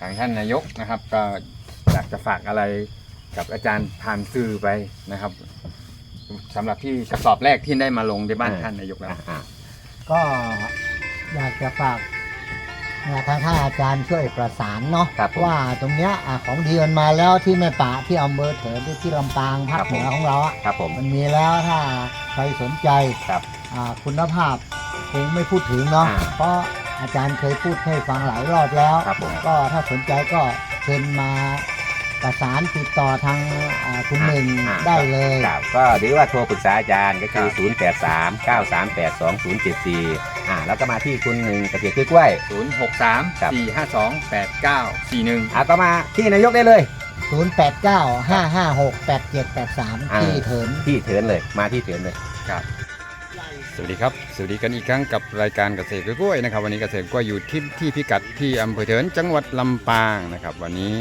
ทางท่านนายกนะครับ ก็อยากจะฝากอะไรกับอาจารย์ผ่านสื่อไปนะครับสำหรับที่กระสอบแรกที่ได้มาลงในบ้านท่านนายกแล้วอ่าก็อยากจะฝากนะทางท่านอาจารย์ช่วยประสานเนาะครับผมว่าตรงเนี้ยอะของดีมันมาแล้วที่แม่ป่าที่อำเภอเถินที่ลำปางภาคเหนือของเราอะครับผมมันมีแล้วถ้าใครสนใจครับอ่าคุณภาพคงไม่พูดถึงเนาะอ่าเพราะ อาจารย์เคยพูดให้ฟังหลายรอบแล้ว ครับผม ก็ถ้าสนใจก็เชิญมาประสานติดต่อทางอ่าคุณหนึ่งอ่า ได้เลย ครับก็หรือว่าโทรปรึกษาอาจารย์ก็คือ 0 8 3 9 3 8 2 0 7 4อ่าแล้วก็มาที่คุณหนึ่งเกษตรกล้วย0 6 3ครับ4 5 2 8 9 4 1อ่าก็มาที่นายกได้เลย 089 556 8783 ที่เถิน ที่เถินเลยมาที่เถินเลยครับส วัสดีครับ สวัสดีกันอีกครั้งกับรายการเกษตรกล้วยนะครับ วันนี้เกษตรกล้วยอยู่ที่ที่พิกัดที่อำเภอเถินจังหวัดลำปางนะครับ วันนี้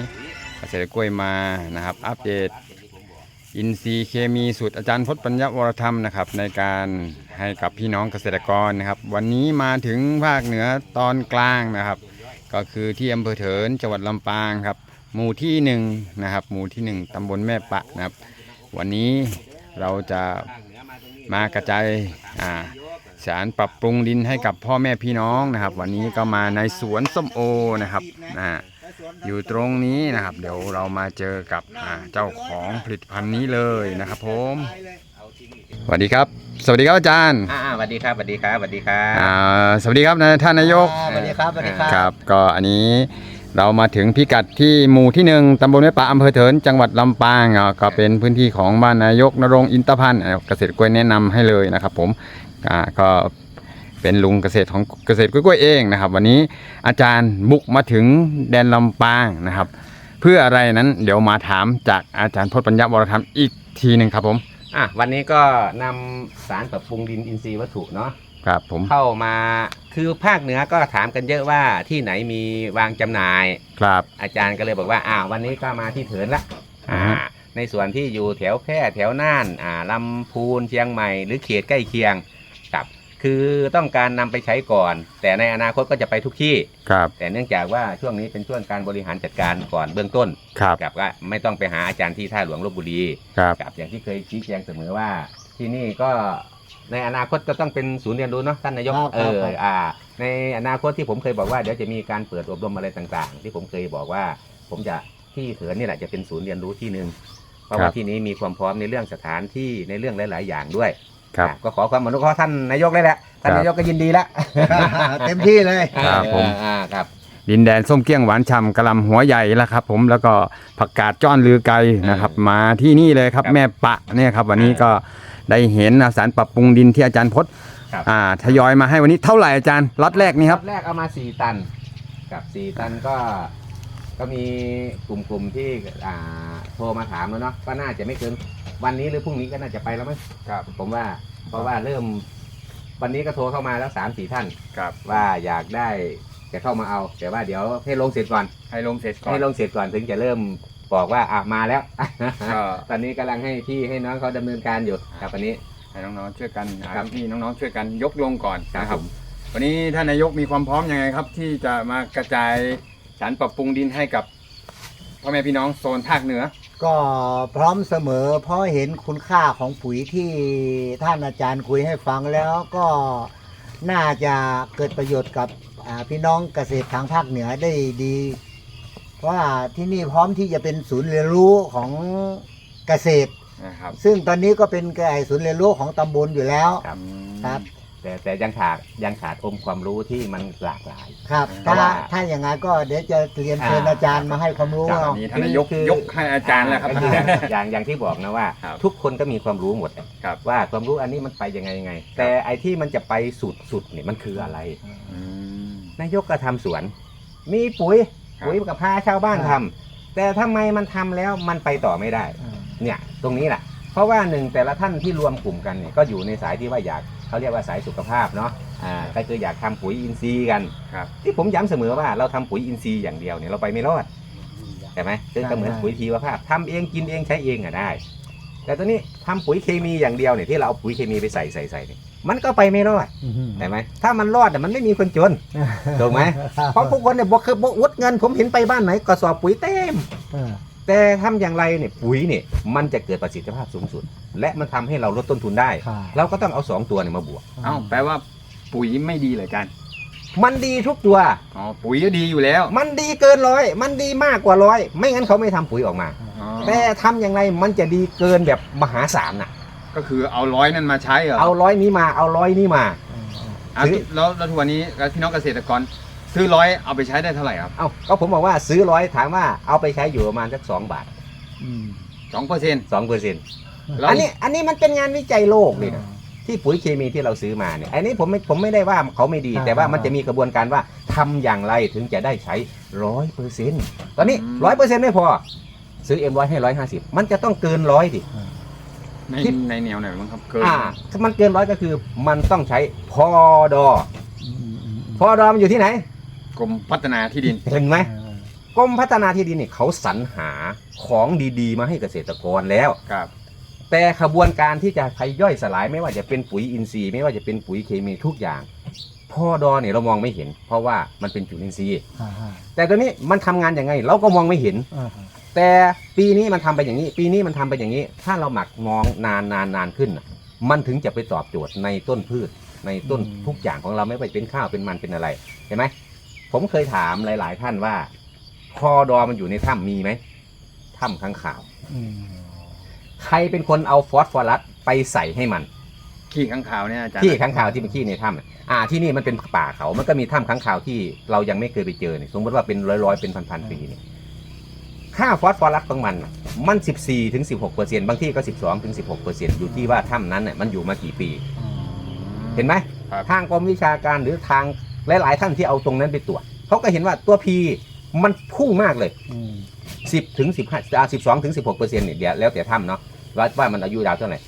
เกษตรกล้วยมานะครับ อัปเดต อินทรีย์เคมีสูตรอาจารย์พจน์ปัญญาวรธรรมนะครับ ในการให้กับพี่น้องเกษตรกรนะครับ วันนี้มาถึงภาคเหนือตอนกลางนะครับ ก็คือที่อำเภอเถินจังหวัดลำปางครับหมู่ที่หนึ่งนะครับหมู่ที่หนึ่งตำบลแม่ปะนะครับ วันนี้เราจะ มากระจายอ่าสารปรับปรุงดินให้กับพ่อแม่พี่น้องนะครับ วันนี้ก็มาในสวนส้มโอนะครับอ่าอยู่ตรงนี้นะครับ เดี๋ยวเรามาเจอกับอ่าเจ้าของผลิตภัณฑ์นี้เลยนะครับผมสวัสดีครับ สวัสดีครับอาจารย์อ่าสวัสดีครับสวัสดีครับสวัสดีครับอ่าสวัสดีครับนะท่านนายกสวัสดีครับสวัสดีครับครับ ก็อันนี้ เรามาถึงพิกัดที่หมู่ที่หนึ่งตำบลแม่ปะอำเภอเถินจังหวัดลำปางอะก็เป็นพื้นที่ของบ้านนายกนรงอินทพันธ์เกษตรกล้วยแนะนำให้เลยนะครับ ผมอ่าก็เป็นลุงเกษตรของเกษตรกล้วยเองนะครับ วันนี้อาจารย์บุกมาถึงแดนลำปางนะครับ เพื่ออะไรนั้นเดี๋ยวมาถามจากอาจารย์พจน์ปัญญาวรธรรมอีกทีหนึ่งครับผมอะวันนี้ก็นำสารปรับปรุงดินอินทรีย์วัตถุเนาะ ครับผมเข้ามาคือภาคเหนือก็ถามกันเยอะว่าที่ไหนมีวางจำหน่าย ครับ อาจารย์ก็เลยบอกว่าอ่าวันนี้ก็มาที่เถินละอ่า อ่าในส่วนที่อยู่แถวแพร่แถวน่านอ่าลำพูนเชียงใหม่ หรือเขตใกล้เคียงครับ คือต้องการนำไปใช้ก่อน แต่ในอนาคตก็จะไปทุกที่ ครับแต่เนื่องจากว่าช่วงนี้เป็นช่วงการบริหารจัดการก่อนเบื้องต้นครับกับว่าไม่ต้องไปหาอาจารย์ที่ท่าหลวงลบบุรีครับกับอย่างที่เคยชี้แจงเสมอว่าที่นี่ก็ ในอนาคตก็ต้องเป็นศูนย์เรียนรู้เนาะท่านนายกครับเออครับ อ่า ในอนาคตที่ผมเคยบอกว่าเดี๋ยวจะมีการเปิดอบรมอะไรต่างๆ ที่ผมเคยบอกว่า ผมจะที่เถินนี่แหละจะเป็นศูนย์เรียนรู้ที่หนึ่งเพราะว่าที่นี้มีความพร้อมในเรื่องสถานที่ในเรื่องหลาย ๆ อย่างด้วยครับ อะก็ขอความอนุเคราะห์ท่านนายกเลยแหละท่านครับนายกก็ยินดีแล้วเต็มที่เลย ครับผม อ่าครับ ดินแดนส้มเกี้ยงหวานฉ่ำกะหลำหัวใหญ่แล้วครับ ผมแล้วก็ผักกาดจ้อนลือไกนะครับ มาที่นี่เลยครับครับแม่ปะเนี่ยครับ วันนี้ก็ ได้เห็นสารปรับปรุงดินที่อาจารย์พจน์ครับ อ่าทยอยมาให้วันนี้เท่าไหร่อาจารย์ล็อตแรกนี่ครับ แรกเอามาสี่ตัน กับสี่ตันก็ ก็มีกลุ่มๆที่อ่าโทรมาถามแล้วเนาะก็น่าจะไม่เกินวันนี้หรือพรุ่งนี้ก็น่าจะไปแล้วมั้งครับ ผมว่า เพราะว่าเริ่ม วันนี้ก็โทรเข้ามาแล้วสามสี่ท่าน ครับ ว่าอยากได้จะเข้ามาเอา แต่ว่าเดี๋ยวให้ลงเสร็จก่อน ให้ลงเสร็จก่อนให้ลงเสร็จก่อนถึงจะเริ่ม บอกว่าอะมาแล้ว ก็ตอนนี้กำลังให้พี่ให้น้องเขาดำเนินการอยู่ครับวันนี้ ให้น้องๆช่วยกันครับพี่น้องๆช่วยกันยกลงก่อนนะคครัรับบผมวันนี้ท่านนายกมีความพร้อมยังไงครับ ที่จะมากระจายสารปรับปรุงดินให้กับพ่อแม่พี่น้องโซนภาคเหนือ ก็พร้อมเสมอ เพราะเห็นคุณค่าของปุ๋ยที่ท่านอาจารย์คุยให้ฟังแล้วก็น่าจะเกิดประโยชน์กับอ่าพี่น้องเกษตรทางภาคเหนือได้ดี เพราะว่าที่นี่พร้อมที่จะเป็นศูนย์เรียนรู้ของเกษตร นะครับซึ่งตอนนี้ก็เป็นไอ้ศูนย์เรียนรู้ของตำบลอยู่แล้ว ครับ ครับ แต่แต่ยังขาดยังขาดองค์ความรู้ที่มันหลากหลาย ครับ เพถ้าราะว่า ถ้าอย่างนั้นก็เดี๋ยวจะเรียนเชิญอ่าอาจารย์มาให้ความรู้จากเอานี้ท่านนายกคือ ยกให้อาจารย์แล้วครับ ก็ออย่างอย่างที่บอกนะว่า ครับ ทุกคนก็มีความรู้หมด ครับ ว่าความรู้อันนี้มันไปยังไงยังไง แต่ไอ้ที่มันจะไปสุดสุดเนี่ยมันคืออะไร อืม นายกก็ทำสวน มีปุ๋ย ครับ ปุ๋ยกับพาชาวบ้านทำแต่ทำไมมันทำแล้วมันไปต่อไม่ได้เนี่ยตรงนี้แหละเพราะว่าหนึ่งแต่ละท่านที่รวมกลุ่มกันเนี่ยก็อยู่ในสายที่ว่าอยากเขาเรียกว่าสายสุขภาพเนาะอ่าก็คืออยากทำปุ๋ยอินทรีย์กัน ครับ ที่ผมย้ำเสมอว่าเราทำปุ๋ยอินทรีย์อย่างเดียวเนี่ยเราไปไม่รอดใช่ไหมซึ่งก็เหมือนปุ๋ยชีวภาพทำเองกินเองใช้เองอะได้ แต่ตอนนี้ทำปุ๋ยเคมีอย่างเดียวเนี่ยที่เราเอาปุ๋ยเคมีไปใส่ใส่ใส่เนี่ย มันก็ไปไม่รอดเห็นไหมถ้ามันรอดแต่ะมันไม่มีคนจนถูกไหมเพราะพวกคนเนี่ยบอกเคยบอกอวดเงิน ผมเห็นไปบ้านไหนกระสอบปุ๋ยเต็มแต่ทำอย่างไรเนี่ยปุ๋ยเนี่ยมันจะเกิดประสิทธิภาพสูงสุด และมันทำให้เราลดต้นทุนได้ครับเราก็ต้องเอาสองตัวเนี่ยมาบวกเอ้าแปลว่าปุ๋ยไม่ดีเลยอาจารย์มันดีทุกตัวอ๋อปุ๋ยก็ดีอยู่แล้ว มันดีเกินร้อย มันดีมากกว่าร้อย ไม่งั้นเขาไม่ทำปุ๋ยออกมาอ๋อแต่ทำอย่างไรมันจะดีเกินแบบมหาศาลน่ะ ก็คือเอาร้อยนั้นมาใช้เหรอเอาร้อยนี้มาเอาร้อยนี้มา อะซื้อ แล้วแล้วทุกวันนี้พี่น้องเกษตรกร ซื้อร้อยเอาไปใช้ได้เท่าไหร่ครับเอาก็ผมบอกว่าซื้อร้อยถามว่าเอาไปใช้อยู่ประมาณสักสองบาทสองเปอร์เซ็นต์สองเปอร์เซ็นต์แล้วอันนี้อันนี้มันเป็นงานวิจัยโลกเลยนะ ที่ปุ๋ยเคมีที่เราซื้อมาเนี่ย อันนี้ผมไม่ผมไม่ได้ว่าเขาไม่ดี อ่าแต่ว่ามันจะมีกระบวนการว่าทำอย่างไรถึงจะได้ใช้ร้อยเปอร์เซ็นต์ตอนนี้ร้อยเปอร์เซ็นต์ไม่พอ ซื้อเอ็มร้อยให้ร้อยห้าสิบมันจะต้องเกินร้อยดิ ในคิด ในแนวไหนบ้างครับเกินอ่าถ้ามันเกินร้อยก็คือมันต้องใช้พอดอพอดอมันอยู่ที่ไหน กรมพัฒนาที่ดิน เห็นไหมกรมพัฒนาที่ดินเนี่ยเขาสรรหาของดีๆ มาให้เกษตรกรแล้ว ครับ แต่ขบวนการที่จะใช้ย่อยสลายไม่ว่าจะเป็นปุ๋ยอินทรีย์ ไม่ว่าจะเป็นปุ๋ยเคมีทุกอย่างพ่อดอเนี่ยเรามองไม่เห็น เพราะว่ามันเป็นจุลินทรีย์ แต่ตัวนี้มันทำงานยังไง เราก็มองไม่เห็น แต่ปีนี้มันทำไปอย่างนี้ ปีนี้มันทำไปอย่างนี้ ถ้าเราหมักมองนานนานนานขึ้นน่ะมันถึงจะไปตอบโจทย์ในต้นพืช ในต้นอืมทุกอย่างของเราไม่ว่าจะเป็นข้าวเป็นมันเป็นอะไรเห็นไหมผมเคยถามหลาย ๆ ท่านว่าพอดอมันอยู่ในถ้ำมีไหมถ้ำข้างข่าวใครเป็นคนเอาฟอสฟอรัสไปใส่ให้มันขี้ข้างขาวเนี่ยอาจารย์ขี้ข้างข่าวที่เป็นขี้ในถ้ำน่ะอ่าที่นี่มันเป็นป่าเขา มันก็มีถ้ำข้างข่าวที่เรายังไม่เคยไปเจอเนี่ยสมมติว่าเป็นร้อยร้อยๆเป็นพันพันๆปีเนี่ย ค่าฟอสฟอรัสของมันน่ะมัน 14ถึง16เปอร์เซ็นต์บางที่ก็ 12ถึง16เปอร์เซ็นต์อยู่ที่ว่าถ้ำนั้นเนี่ยมันอยู่มากี่ปี เห็นไหมครับ ทางกรมวิชาการหรือทางหลาย ๆ ท่านที่เอาตรงนั้นไปตรวจเขาก็เห็นว่าตัวพีมันพุ่งมากเลย10ถึง15อ่า12ถึง16เปอร์เซ็นต์เนี่ยเดี๋ยวแล้วแต่ถ้ำเนาะว่าว่ามันอายุยาวเท่าไหร่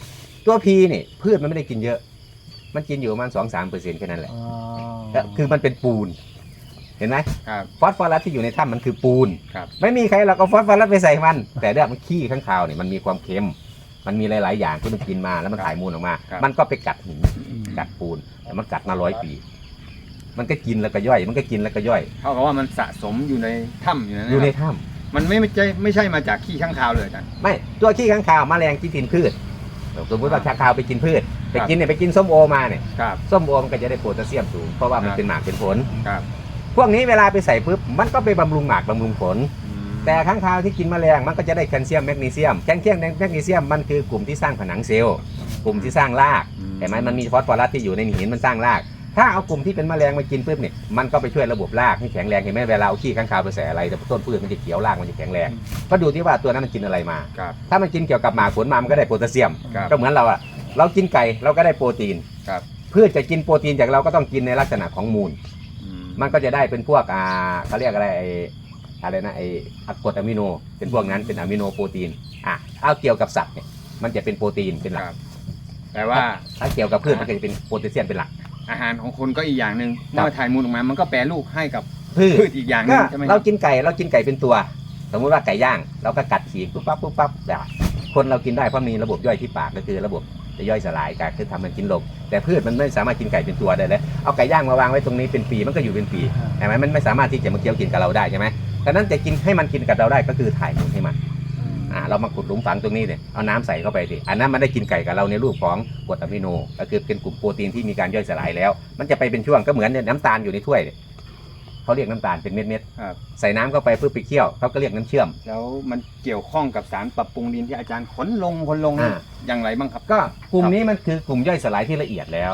ตัวพีเนี่ยพืชมันไม่ได้กินเยอะ มันกินอยู่ประมาณ2 3เปอร์เซ็นต์แค่นั้นแหละก็คือมันเป็นปูน เห็นไหมครับ ฟอสฟอรัสที่อยู่ในถ้ำมันคือปูน ครับ ไม่มีใครเราก็ฟอสฟอรัสไปใส่มัน แต่เรื่องมันขี้ข้างคาวเนี่ยมันมีความเค็ม มันมีหลาย ๆ อย่างที่มันกินมาแล้วมันถ่ายมูลออกมา ครับ มันก็ไปกัดหินกัดปูนแต่มันกัดมาร้อยปี มันก็กินแล้วก็ย่อย มันก็กินแล้วก็ย่อย เท่ากับว่ามันสะสมอยู่ในถ้ำอยู่นั่นอยู่ในครับถ้มันไม่ไม่ใช่ไม่ใช่มาจากขี้ข้างขาวเลยอาจารย์ำไม่ตัวขี้ข้างคาวแมลงที่กินพืชสมมติว่าข้างคาวไปกินพืช ไปครับ กินเนี่ยไปกินส้มโอมาเนี่ย ครับ ส้มโอมันก็จะได้โพแทสเซียมสูง เพราะว่ามันครับเป็นหมากเป็นผล ครับ พวกนี้เวลาไปใส่ปุ๊บมันก็ไปบำรุงหมากบำรุงผล แต่ข้างคาวที่กินแมลงมันก็จะได้แคลเซียมแมกนีเซียมแคลเซียมแมกนีเซียมมันคือกลุ่มที่สร้างผนังเซลล์กลุ่มที่สร้างรากอืมเห็นไหมมันมีฟอสฟอรัสที่อยู่ในหินมันสร้างราก ถ้าเอากลุ่มที่เป็นแมลงมากินปุ๊บเนี่ยมันก็ไปช่วยระบบรากให้แข็งแรงเห็นไหมเวลาเอาขี้ข้างคาวไปใส่อะไรแต่ต้นพืชมันจะเขียวรากมันจะแข็งแรงก็ดูที่ว่าตัวนั้นมันกินอะไรมาครับถ้ามันกินเกี่ยวกับหมากผลมามันก็ได้โพแทสเซียมครับก็เหมือนเราอะเรากินไก่เราก็ได้โปรตีนครับพืชจะกินโปรตีนจากเราก็ต้องกินในลักษณะของมูลอื มมันก็จะได้เป็นพวกอ่าเขาเรียกอะไรไอ้อะไรนะไอ้อะกรดอะมิโน เป็นพวกนั้นเป็นอะมิโนโปรตีนอะเอาเกี่ยวกับสัตว์เนี่ยมันจะเป็นโปรตีนเป็นหลัคกรับแต่ว่าถ้าเกี่ยวกับพืชมันก็จะเป็นโพแทสเซียมเป็นหลัก อาหารของคนก็อีกอย่างหนึ่งครัเมื่บอถ่ายมูลออกมามันก็แปรรูปให้กับพืชพืชอีกอย่างหนึก็งใช่ไหมคเรารับกินไก่เรากินไก่เป็นตัว สมมุติว่าไก่ย่างเราก็กัดขีดปุ๊บปั๊บปุ๊บปั๊บได้คนเรากินได้เพราะมีระบบย่อยที่ปากก็คือระบบ จะย่อยสลายการคือทำมันกินลงแต่พืชมันไม่สามารถกินไก่เป็นตัวได้เลยเอาไก่ย่างมาวางไว้ตรงนี้เป็นปีมันก็อยู่เป็นปีใช่ไหมมันไม่สามารถที่จะมาเคี้ยวกินกับเราได้ใช่ไหมดังนั้นจะกินให้มันกินกับเราได้ก็คือถ่ายมูลให้มันอ่าเรามาขุดหลุมฝังตรงนี้เนี่ยเอาน้ำใส่เข้าไปสิอันนั้นมันได้กินไก่กับเราในรูปของกรดอะมิโนก็คือเป็นกลุ่มโปรตีนที่มีการย่อยสลายแล้ว มันจะไปเป็นช่วงก็เหมือนเนี่ยน้ำตาลอยู่ในถ้วย เนี่ยเขาเรียกน้ำตาลเป็นเม็ดครับ ๆใส่น้ำเข้าไปเพื่อไปเคี่ยวเขาก็เรียกน้ำเชื่อม แล้วมันเกี่ยวข้องกับสารปรับปรุงดินที่อาจารย์ขนลงขนลงอ่า อย่างไรบ้างครับก็กลุ่มนี้มันคือกลุ่มย่อยสลายที่ละเอียดแล้ว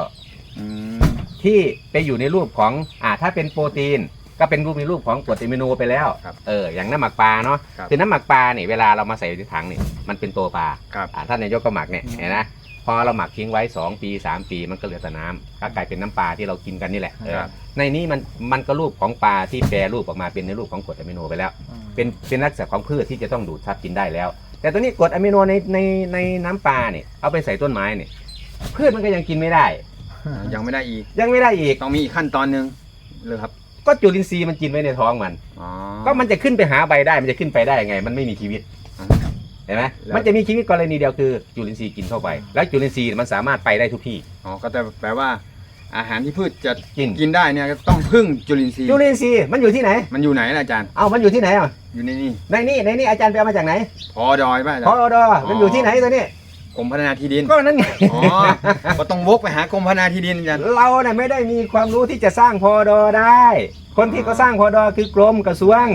อืมที่ไปอยู่ในรูปของอ่าถ้าเป็นโปรตีน ก็เป็นรูปในรูปของกรดอะมิโนไปแล้วครับ เอออย่างน้ำหมักปลาเนาะครับ คือน้ำหมักปลาเนี่ยเวลาเรามาใส่ในถังเนี่ยมันเป็นตัวปลาครับ อ่าท่านนายกก็หมักเนี่ยเห็นนะ พอเราหมักทิ้งไว้ 2 ปี 3 ปีมันก็เหลือแต่น้ำก็กลายเป็นน้ำปลาที่เรากินกันนี่แหละเออครับ ในนี้มันมันก็รูปของปลาที่แปรรูปออกมาเป็นในรูปของกรดอะมิโนไปแล้ว เป็นเป็นลักษณะของพืชที่จะต้องดูดซับกินได้แล้ว แต่ตัวนี้กรดอะมิโนในในในน้ำปลาเนี่ยเอาไปใส่ต้นไม้เนี่ยพืชมันก็ยังกินไม่ได้ ยังไม่ได้อีก ยังไม่ได้อีก ต้องมีอีกขั้นตอนหนึ่งเลยครับก็จุลินทรีย์มันกินไว้ในท้องมัน อ๋อก็มันจะขึ้นไปหาใบได้มันจะขึ้นไปได้ยังไง มันไม่มีชีวิต เห็นไหมแล้วมันจะมีชีวิตกรณีเดียวคือจุลินทรีย์กินเข้าไป แล้วจุลินทรีย์มันสามารถไปได้ทุกที่ อ๋อ ก็จะแปลว่า อาหารที่พืชจะกิน กินได้เนี่ยก็ต้องพึ่งจุลินทรีย์ จุลินทรีย์มันอยู่ที่ไหน มันอยู่ไหนล่ะอาจารย์ เอ้ามันอยู่ที่ไหนอะ อยู่ในนี่ ในนี่ในนี่อาจารย์ไปเอามาจากไหน พอดอยป่ะอาจารพอย์ดอมันอยู่ที่ไหนตัวนี้กรมพัฒนาที่ดิน ก็นั่นไง อ๋อ ก็ต้องวกไปหากรมพัฒนาที่ดินอาจารย์ เราเนี่ยไม่ได้มีความรู้ที่จะสร้างพอดอได้ คนที่เขาสร้างพอดอคือกรมกระทรวง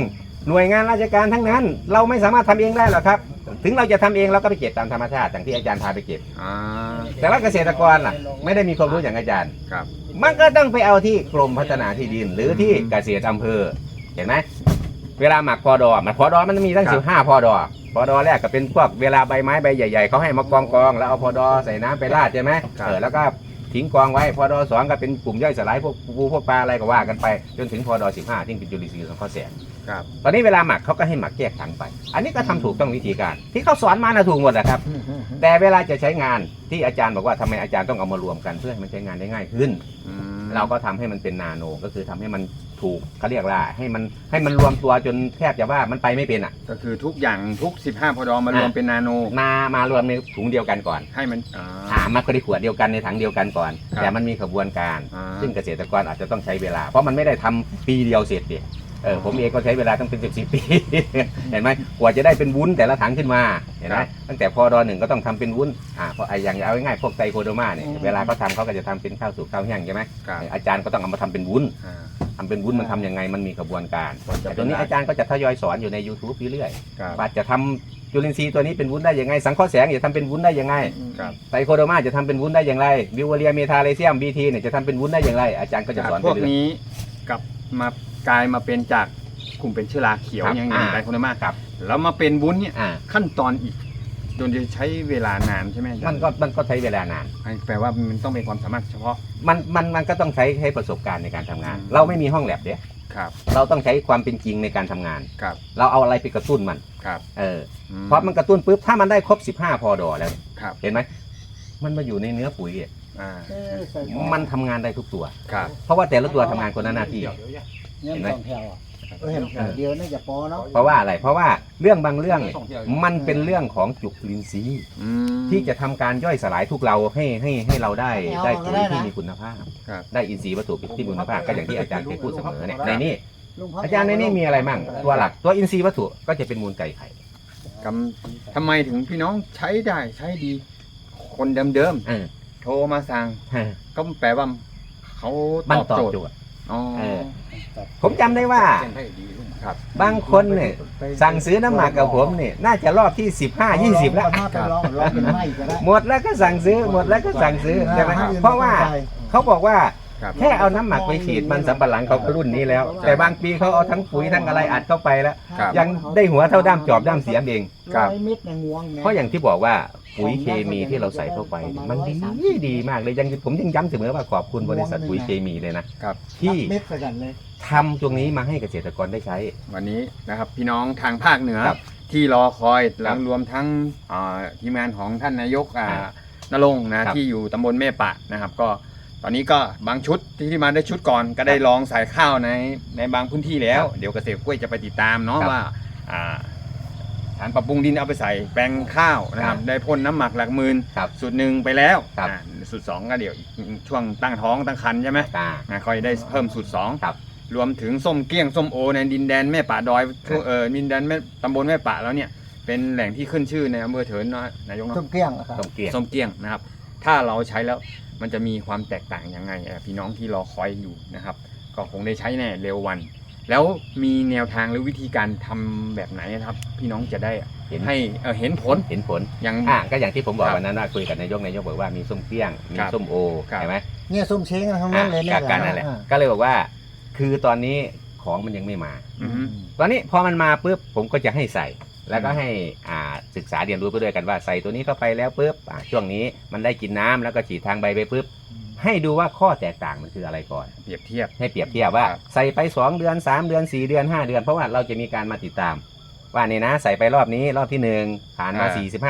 หน่วยงานราชการทั้งนั้น เราไม่สามารถทำเองได้หรอกครับ ถึงเราจะทำเองเราก็ไปเก็บตามธรรมชาติอย่างที่อาจารย์พาไปเก็บอ่าแต่ว่าเกษตรกรล่ะ ไม่ได้มีความรู้อย่างอาจารย์ครับ มันก็ต้องไปเอาที่กรมพัฒนาที่ดิน หรือที่เกษตรอำเภอเห็นไหมเวลาหมักพอดอหมักพอดอมันมีตั้งครับสิบห้าพอดอพอดอแรกก็เป็นพวกเวลาใบไม้ใบใหญ่ๆเขาให้มากองกองๆแล้วเอาพอดอใส่น้ำไปราดใช่ไหมเออแล้วก็ ทิ้งกองไว้พอดอสองก็เป็นกลุ่มย่อยสลายพวกปูพวกปลาอะไรก็ว่ากันไป จนถึงพอดอสิบห้าที่เป็นจุลินทรีย์สังเคราะห์แสงครับตอนนี้เวลาหมักเขาก็ให้หมักแยกถังไป อันนี้ก็ทำถูกต้องวิธีการ ที่เขาสอนมานะถูกหมดนะครับ แต่เวลาจะใช้งานที่อาจารย์บอกว่าทำไมอาจารย์ต้องเอามารวมกันเพื่อให้มันใช้งานได้ง่ายขึ้นอืมเราก็ทำให้มันเป็นนาโนก็คือทำให้มัน ถูกเขาเรียกว่าให้มันให้มันรวมตัวจนแทบจะว่ามันไปไม่เป็นอะ ก็คือทุกอย่างทุก 15 พอดอมารวมเป็นนาโน มามารวมในถุงเดียวกันก่อน ให้มันอ่าอ่ามาคนในขวดเดียวกันในถังเดียวกันก่อน ครับแต่มันมีขบวนการ อ่า ซึ่งเกษตรกรอาจจะต้องใช้เวลา เพราะมันไม่ได้ทำปีเดียวเสร็จเดียเออผมเองก็ใช้เวลาตั้งเป็นสิบสิบปี เห็นไหมกว่าจะได้เป็นวุ้นแต่ละถังขึ้นมาเห็นไหมตั้งแต่พอดอหนึ่งก็ต้องทำเป็นวุ้นอ่าเพราะไอ้อย่างเอาง่ายๆพวกไตรโคโดมาเนี่ยเวลาเขาทำเขาก็จะทำเป็นข้าวสุกข้าวแห้งใช่ไหมครับอาจารย์ก็ต้องเอามาทำเป็นวุ้น อ่า ทำเป็นวุ้นมันทำยังไงมันมีกระบวนการกว่าจะแต่ตัวนี้เป็นได้อาจารย์ก็จะทยอยสอนอยู่ใน YouTube เรื่อยครับๆว่าจะทำจุลินทรีย์ตัวนี้เป็นวุ้นได้ยังไง สังเคราะห์แสงจะทำเป็นวุ้นได้ยังไงครับไตรโคโดมาจะทำเป็นวุ้นได้อย่างไรบิวเรียเมทาเลเซียมบีทีเนี่ยจะทำเป็นวุ้นได้อย่างไร อาจารย์ก็จะจากสอนพไปวกเรื่อยนี้กลับมากลายมาเป็นจากกลุ่มเป็นเชื้อราเขียวครับอย่างอ่าไรคนละมากครับแล้วมาเป็นวุ้นเนี่ยอ่าขั้นตอนอีก โดนจะใช้เวลานานใช่ไหมอาจารย์มันก็มันก็ใช้เวลานาน แปลว่ามันต้องเป็นความสามารถเฉพาะ มันมันมันก็ต้องใช้ใช้ประสบการณ์ในการทำงาน อืม เราไม่มีห้องแลบเดียครับเราต้องใช้ความเป็นจริงในการทำงาน ครับเราเอาอะไรไปกระตุ้นมัน ครับเอออืเพราะมันกระตุ้นปุ๊บถ้ามันได้ครบ 15 พอดอแล้วครับเห็นไหมมันมาอยู่ในเนื้อปุ๋ยอะอ่ามันทำงานได้ทุกตัว ครับ เพราะว่าแต่ละตัวทำงานคนละหน้าที่เงินสองแถว อะเออเห็นแถวเดียวน่าจะพอเนาะเพราะว่าอะไร เพราะว่าเรื่องบางเรื่องเนี่ยมันเป็นเรื่องของจุลินทรีย์อืม ที่จะทำการย่อยสลายทุกเราให้ให้ให้เราได้เอาได้ก็ปุ๋ยได้นะที่มีคุณภาพ ครับ ได้อินทรีย์วัตถุที่มีคุณภาพก็อย่างที่อาจารย์เคยพูดเสมอเนี่ยครับในนี้ลุงพักอาจารย์ในนี้มีอะไรมั่งตัวหลักตัวอินทรีย์วัตถุก็จะเป็นมูลไก่ไข่กำทำไมถึงพี่น้องใช้ได้ใช้ดี คนเดิมเออๆโทรมาสั่ง ก็แปลว่าเขามันตอบตอบโจทย์ โจทย์ อ๋อเออ ผมจำได้ว่า ครับ บางคนเนี่ยสั่งซื้อน้ำหมักกับผมเนี่ยน่าจะรอบที่15 20แล้วถ้าไปลองลองเป็นไม้ก็ได้ หมดแล้วก็สั่งซื้อหมดแล้วก็สั่งซื้อใช่ไหมเพราะว่าเขาบอกว่าครับ แค่เอาน้ำหมักไปฉีดมันสำปะหลังเขาก็รุ่นนี้แล้ว แต่บางปีเขาเอาทั้งปุ๋ยทั้งอะไรอัดเข้าไปแล้ว ครับ ยังได้หัวเท่าด้ามจอบด้ามเสียมเอง ครับ ร้อยเม็ดในงวงนี่ยเพราะอย่างที่บอกว่า ปุ๋ยเคมีที่เราใส่เข้าไปเนี่ยมันดีดีมากเลยยังผมยังย้ำเสมอว่าขอบคุณบริษัทปุ๋ยเคมีเลยนะ ครับ ที่เม็ดใส่กันเลยทำตรงนี้มาให้เกษตรกรได้ใช้ วันนี้นะครับพี่น้องทางภาคเหนือ ครับที่รอคอยครัแล้บวรวมทั้งอ่าทีมงานของท่านนายกอ่าครับนรงค์นะครับ ที่อยู่ตำบลแม่ปะนะครับ ก็ตอนนี้ก็บางชุดที่ที่มาได้ชุดก่อนก็ได้ลองใส่ข้าวในในบางพื้นที่แล้วครับเดี๋ยวเกษตรกล้วยจะไปติดตามเนาะครับว่าอ่า สารปรับปรุงดินเอาไปใส่แปลงข้าวนะครับครับได้พ่นน้ำหมักหลักหมื่นครับสูตรหนึ่งไปแล้วครับ อ่าสูตรสองก็เดี๋ยวอีกช่วงตั้งท้องตั้งครรภ์ใช่ไหมอ่านะค่อยได้เพิ่มสูตรสองครับ รวมถึงส้มเกี้ยงส้มโอในดินแดนแม่ป่าดอยครับเออดินแดนแม่ตำบลแม่ป่าแล้วเนี่ยเป็นแหล่งที่ขึ้นชื่อในอำเภอเถินเนาะนายกต้เนาะมเกลี้ยงอะครับต้มเกลียงส้มเกี้ยงนะครับ ถ้าเราใช้แล้วมันจะมีความแตกต่างยังไงเอ่อพี่น้องที่รอคอยอยู่นะครับ ก็คงได้ใช้แน่เร็ววัน แล้วมีแนวทางหรือวิธีการทำแบบไหนนะครับ พี่น้องจะได้เห็น ให้เออเห็นผลเห็นผลอย่าง อ่าก็อย่างที่ผมบอกครับวันนั้นว่าคุยกับนายกนายกบอกว่ามีส้มเปี้ยง มีครับส้มโอครับ ใช่ไหมเนี่ยส้มเช้งทั้งนั้นเลยเนี่ย อะการนั่นแหละอ่าก็เลยบอกว่า คือตอนนี้ของมันยังไม่มา อือฮึ ตอนนี้พอมันมาปุ๊บผมก็จะให้ใส่ แล้วก็ให้อ่าศึกษาเรียนรู้ไปด้วยกันว่าใส่ตัวนี้เข้าไปแล้วปุ๊บอ่าช่วงนี้มันได้กินน้ำแล้วก็ฉีดทางใบไปปุ๊บ ให้ดูว่าข้อแตกต่างมันคืออะไรก่อน เปรียบเทียบ ให้เปรียบเทียบว่าครับ ใส่ไป 2 เดือน 3 เดือน 4 เดือน 5 เดือน เพราะว่าเราจะมีการมาติดตาม ว่าเนี่ยนะใส่ไปรอบนี้รอบที่1ผ่านมา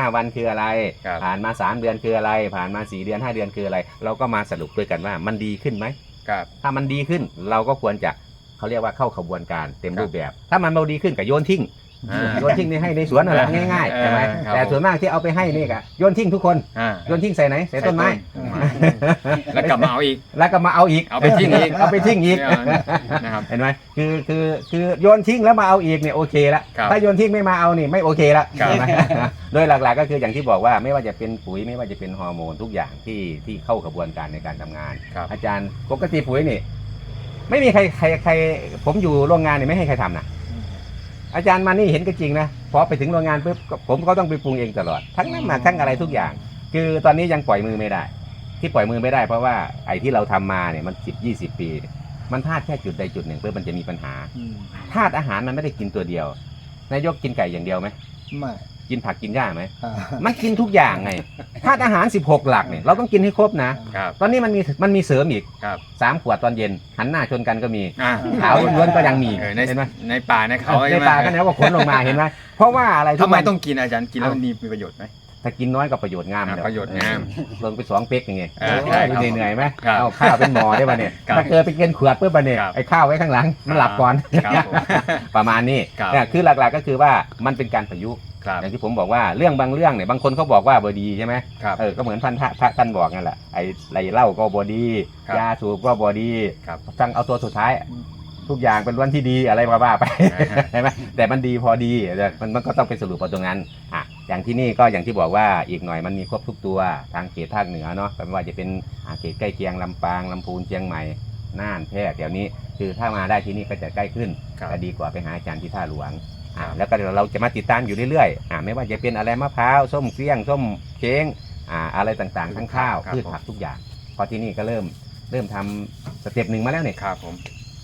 45วันคืออะไร ครับผ่านมา3เดือนคืออะไร ผ่านมา4เดือน5เดือนคืออะไร เราก็มาสรุปด้วยกันว่ามันดีขึ้นไหม ครับ ถ้ามันดีขึ้นเราก็ควรจะเขาเรียกว่าเข้าขบวนการเต็มรูปแบบ ถ้ามันเราดีขึ้นก็โยนทิ้ง อ่า โยนทิ้งนี่ให้ในสวนนั่นแหละง่ายๆใช่ไหมเออครับแต่ส่วนมากที่เอาไปให้นี่ก็โยนทิ้งทุกคนอ่าโยนทิ้งใส่ไหนใส่ต้นไม้แล้วกลับมาเอาอีก แล้วก็มาเอาอีกเอาไปทิ้งอีก เอาไปทิ้งอีก นะครับ เห็นไหมคือคือคือโยนทิ้งแล้วมาเอาอีกเนี่ยโอเคละครับถ้าโยนทิ้งไม่มาเอานี่ไม่โอเคละครับ ใช่ไหม โดยหลักๆก็คืออย่างที่บอกว่าไม่ว่าจะเป็นปุ๋ยไม่ว่าจะเป็นฮอร์โมนทุกอย่างที่ที่เข้ากระบวนการในการทำงาน ครับ อาจารย์ปกติปุ๋ยนี่ ไม่มีใครใครใคร ผมอยู่โรงงานนี่ไม่ให้ใครทำนะ อาจารย์มานี่เห็นก็จริงนะพอไปถึงโรงงานปุ๊บก็ผมก็ต้องไปปรุงเองตลอด ทั้งน้ำหมักทั้งอะไรทุกอย่าง คือตอนนี้ยังปล่อยมือไม่ได้ ที่ปล่อยมือไม่ได้เพราะว่าไอ้ที่เราทำมาเนี่ยมันสิบยี่สิบปีเนี่ยมันพลาดแค่จุดใดจุดหนึ่งเพื่อมันจะมีปัญหาอืมธาตุอาหารมันไม่ได้กินตัวเดียว นายกกินไก่อย่างเดียวไหมไม่ กินผักกินหญ้าไหมอ่ามันกินทุกอย่างไงธาตุอาหาร 16 หลักเนี่ยเราต้องกินให้ครบนะ ครับ ตอนนี้มันมีมันมีเสริมอีกครับ สามขวดตอนเย็น หันหน้าชนกันก็มีอ่าขาวล้วนๆก็ยังมีเออในเห็นไหมในป่าในเขาในใช่ไหมป่าก็แล้วก็ขนลงมาเห็นไหมเพราะว่าอะไรทุทำกไมวันต้องกินอาจารย์กินแล้วมันมีประโยชน์ไหม ถ้ากินน้อยก็ประโยชน์งามอ่าแล้วประโยชน์งามลงไปสองเป๊กอย่างเงี้ยเออใช่ครับเหนื่อยๆไหมครับเอาข้าวเป็นหมอได้ป่ะเนี่ยครับถ้าเกิดไปกินขวดเพื่อป่ะเนี่ยครับ ไอ้ข้าวไว้ข้างหลังมันหลับก่อน ครับผม ประมาณนี้ครับ เนี่ยคือหลักๆก็คือว่ามันเป็นการประยุกต์ ครับ อย่างที่ผมบอกว่าเรื่องบางเรื่องเนี่ยบางคนเขาบอกว่าบดีใช่ไหมครับ เออก็เหมือนท่านพระพระท่านบอกนั่นแหละไอ้ไรเหล้าก็บดีครับ ยาสูบก็บดีครับสั่งเอาตัวสุดท้าย ทุกอย่างเป็นวันที่ดีอะไรมาว่าไปอ่าฮะ ใช่ไหมแต่มันดีพอดีแต่มันมันก็ต้องไปสรุปเอาตรงนั้นอะอย่างที่นี่ก็อย่างที่บอกว่าอีกหน่อยมันมีครบทุกตัวทางเขตภาคเหนือเนาะไม่ว่าจะเป็นอ่าเขตใกล้เคียงลำปางลำพูนเชียงใหม่น่านแพร่เดี๋ยวนี้ คือถ้ามาได้ที่นี่ก็จะใกล้ขึ้นครับก็ดีกว่าไปหาอาจารย์ที่ท่าหลวง อ่าครับแล้วก็เดี๋ยวเราจะมาติดตามอยู่เรื่อยๆอ่าไม่ว่าจะเป็นอะไรมะพร้าวส้มเกลี้ยงส้มเช้งอ่าอะไรต่างๆทั้งข้าวครับพืชผักทุกอย่างเพอที่นี่ก็เริ่มเริ่มทำสเต็ปหนึ่งมาแล้วเนี่ยครับผม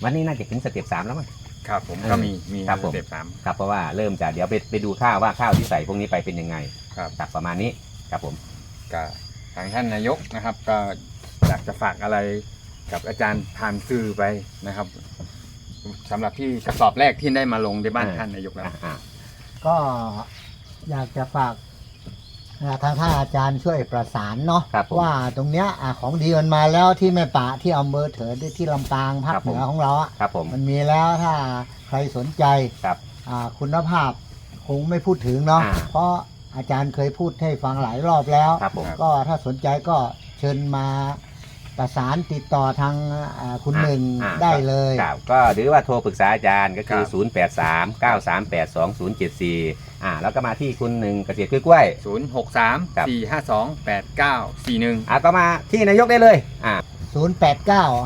วันนี้น่าจะถึงสเต็ปสามแล้วมั้ง ครับผมเออก็มีมีครับผมสเต็ปสามครับเพราะว่าเริ่มจะเดี๋ยวไปไปดูข้าวว่าข้าวที่ใส่พวกนี้ไปเป็นยังไงครับครับประมาณนี้ครับผมกับทางท่านนายกนะครับ ก็อยากจะฝากอะไรกับอาจารย์ผ่านสื่อไปนะครับ สำหรับที่กระสอบแรกที่ได้มาลงในบ้านท่านนายกแล้ว อะอะก็อยากจะฝากอ่าทางท่านอาจารย์ช่วยประสานเนาะครับผมว่าตรงเนี้ยอ่าของดีมันมาแล้วที่แม่ป่าที่อำเภอเถิดที่ลำปางภาคครับเหผม นือของเราอะครับผม มันมีแล้วถ้าใครสนใจครับอ่าคุณภาพคงไม่พูดถึงเนาะอ่า เพราะอาจารย์เคยพูดให้ฟังหลายรอบแล้ว ครับผม ก็ถ้าสนใจก็เชิญมา ประสานติดต่อทางอ่าคุณอ่าหนึ่งอ่า ได้เลย ครับก็หรือว่าโทรปรึกษาอาจารย์ก็คือ ครับ 0 8 3 9 3 8 2 0 7 4อ่าแล้วก็มาที่คุณหนึ่งเกษตรกล้วยศูนย์หกสามครับสี่ห้าสองแปดเก้าสี่หนึ่ง ๆอ่าก็มาที่นายกได้เลยอ่า 089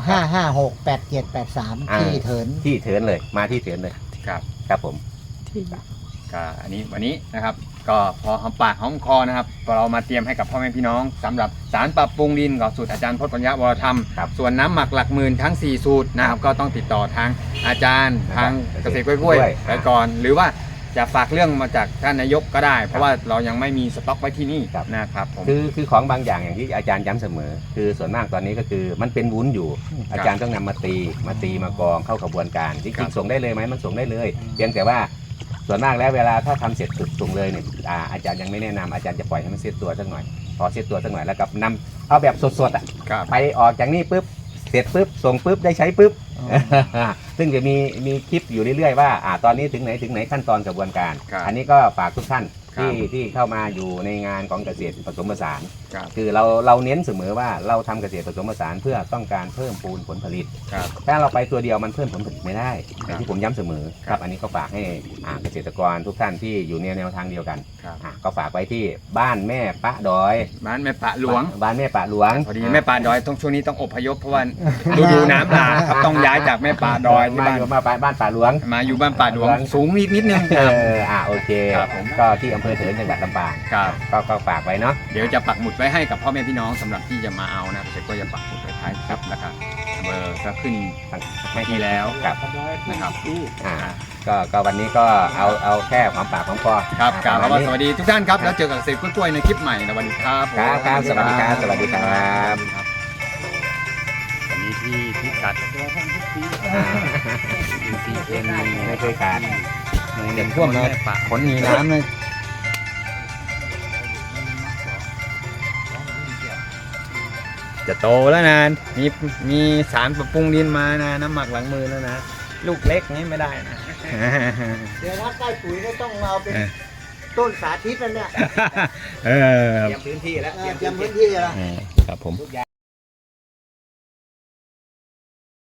556 8783 อ่า ที่เถิน ที่เถินเลยมาที่เถินเลยครับ ครับผม ก็อันนี้วันนี้นะครับ ก็พอหอมปากหอมคอนะครับก็เรามาเตรียมให้กับพ่อแม่พี่น้องสำหรับสารปรับปรุงดินกับสูตรอาจารย์พจน์ปัญญาวรธรรมครับส่วนน้ำหมักหลักหมื่นทั้ง 4 สูตรนะครับก็ต้องติดต่อทางอาจารย์นะครับทางเกษตรกล้วยกล้วยๆไปก่อน หรือว่าจะฝากเรื่องมาจากท่านนายกก็ได้ เพราะว่าเรายังไม่มีสต็อกไว้ที่นี่ครับนะครับผมคือคือของบางอย่างอย่างที่อาจารย์ย้ำเสมอ คือส่วนมากตอนนี้ก็คือมันเป็นวุ้นอยู่ อาจารย์ต้องนำมาตีมาตีมากรองเข้ากระบวนการจครัริงบๆส่งได้เลยไหมมันส่งได้เลย เพียงแต่ว่า ส่วนมากแล้วเวลาถ้าทำเสร็จสุดส่งเลยเนี่ยอ่าอาจารย์ยังไม่แนะนำอาจารย์จะปล่อยให้มันเซตตัวสักหน่อยพอเซตตัวสักหน่อยแล้วก็นำเอาแบบสดๆอะครับไปออกจากนี่ปุ๊บเสร็จปุ๊บส่งปุ๊บได้ใช้ปุ๊บซึ่งจะมีมีคลิปอยู่เรื่อยๆว่าอ่าตอนนี้ถึงไหนถึงไหนขั้นตอนกระบวนการครับอันนี้ก็ฝากทุกท่านครับที่ที่เข้ามาอยู่ในงานของเกษตรผสมผสาน ครับคือเราเราเน้นเสมอว่าเราทำเกษตรผสมผสานเพื่อต้องการเพิ่มพูนผลผลิต ครับ ถ้าเราไปตัวเดียวมันเพิ่มผลผลิตไม่ได้อครับย่างที่ผมย้ำเสมอคครัรับบอันนี้ก็ฝากให้อ่าเกษตรกรทุกท่านที่อยู่ในแนวทางเดียวกันครับอ่าก็ฝากไว้ที่บ้านแม่ปะดอยบ้านแม่ปะหลวง บ้านแม่ปะหลวงพอดีแม่ป่าดอยต้องช่วงนี้ต้องอพยพเพราะว่าฤดูน้ำหลากครับต้องย้ายจากแม่ป่าดอยที่มาบ้านอยู่มาไปบ้านป่าหลวง มาอยู่บ้านป่าหลวงหลวงสูงนิดนิดนึงเอครับ ออ่าโอเค ครับผม ก็ที่อำเภอเถินจังหวัดลำปางครับ ก็ก็ฝากไว้เนาะ เดี๋ยวจะปักหมุดไว้ให้กับพ่อแม่พี่น้องสำหรับที่จะมาเอานะเสร็จก็จะปักหมุดไว้ท้ายครับนะครับเบอร์ก็ขึ้นไม่ที่แล้วครับนะครับอ่าก็ก็วันนี้ก็เอาเอาแค่ความปากความคอครับกปล่าวระคำมาว่าณนี้สวัสดีทุกท่านครับ แล้วเจอกับเสกกล้วยๆในคลิปใหม่ในวันนี้ครับผมครับครับสวัสดีครับสวัสดีครับวันนี้ที่พิกัดอ่าไม่เคยขาดเด็กท่วมเลยฝนมีน้ำเลย จะโตแล้วนะมีมีสารปรับปรุงดินมานะ น้ำหมักหลังมือแล้วนะ ลูกเล็กนี้ไม่ได้นะ เดี๋ยวถ้าใกล้ปุ๋ยก็ต้องเอาเป็นเออต้นสาธิตนั่นเนี่ยเออเตรียมพื้นที่แล้วเออเตรียมพื้นที่ละเออครับผมทุกอย่าง